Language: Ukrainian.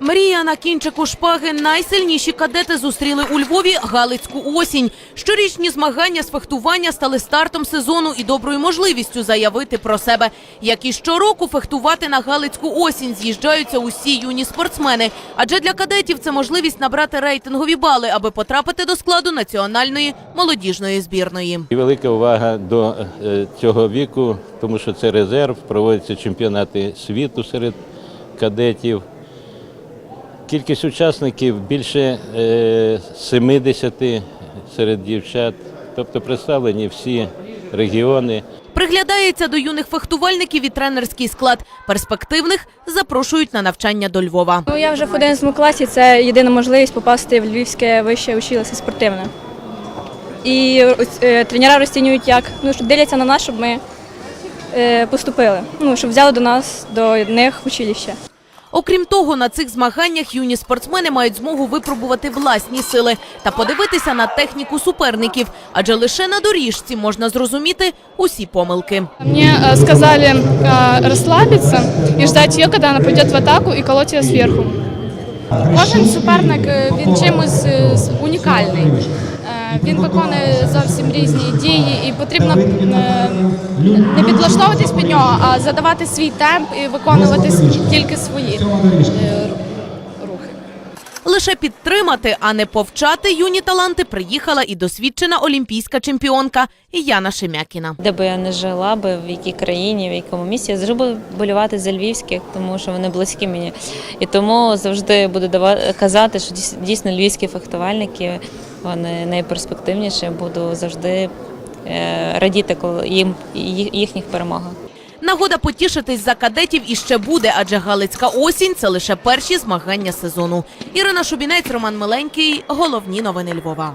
Мрія на кінчику шпаги. Найсильніші кадети зустріли у Львові Галицьку осінь. Щорічні змагання з фехтування стали стартом сезону і доброю можливістю заявити про себе. Як і щороку, фехтувати на Галицьку осінь з'їжджаються усі юні спортсмени. Адже для кадетів це можливість набрати рейтингові бали, аби потрапити до складу національної молодіжної збірної. Велика увага до е, цього віку, тому що це резерв, проводяться чемпіонати світу серед кадетів. Кількість учасників більше е, 70 серед дівчат, тобто представлені всі регіони. Приглядається до юних фехтувальників і тренерський склад. Перспективних запрошують на навчання до Львова. Ну, я вже в 11 класі, це єдина можливість попасти в Львівське вище училище спортивне. І е, тренера розцінюють як, ну, що дивляться на нас, щоб ми е, поступили, ну, щоб взяли до нас, до них училище. Окрім того, на цих змаганнях юні спортсмени мають змогу випробувати власні сили та подивитися на техніку суперників, адже лише на доріжці можна зрозуміти усі помилки. Мне э, сказали э, расслабиться и ждать ее, когда она пойдет в атаку и колоть ее сверху. Кожен суперник е, він чимось е, унікальний. Він виконує зовсім різні дії, і потрібно е, не підлаштовуватись під нього, а задавати свій темп і виконувати тільки свої е, рухи. Лише підтримати, а не повчати юні таланти приїхала і досвідчена олімпійська чемпіонка Яна Шемякіна. Де би я не жила би, в якій країні, в якому місті, я завжди буду болювати за львівських, тому що вони близькі мені. І тому завжди буду казати, що дійс- дійсно львівські фехтувальники вони найперспективніші. Буду завжди е, радіти, коли їм їхніх перемогах. Нагода потішитись за кадетів іще буде, адже Галицька осінь це лише перші змагання сезону. Ірина Шубінець, Роман Миленький. Головні новини Львова.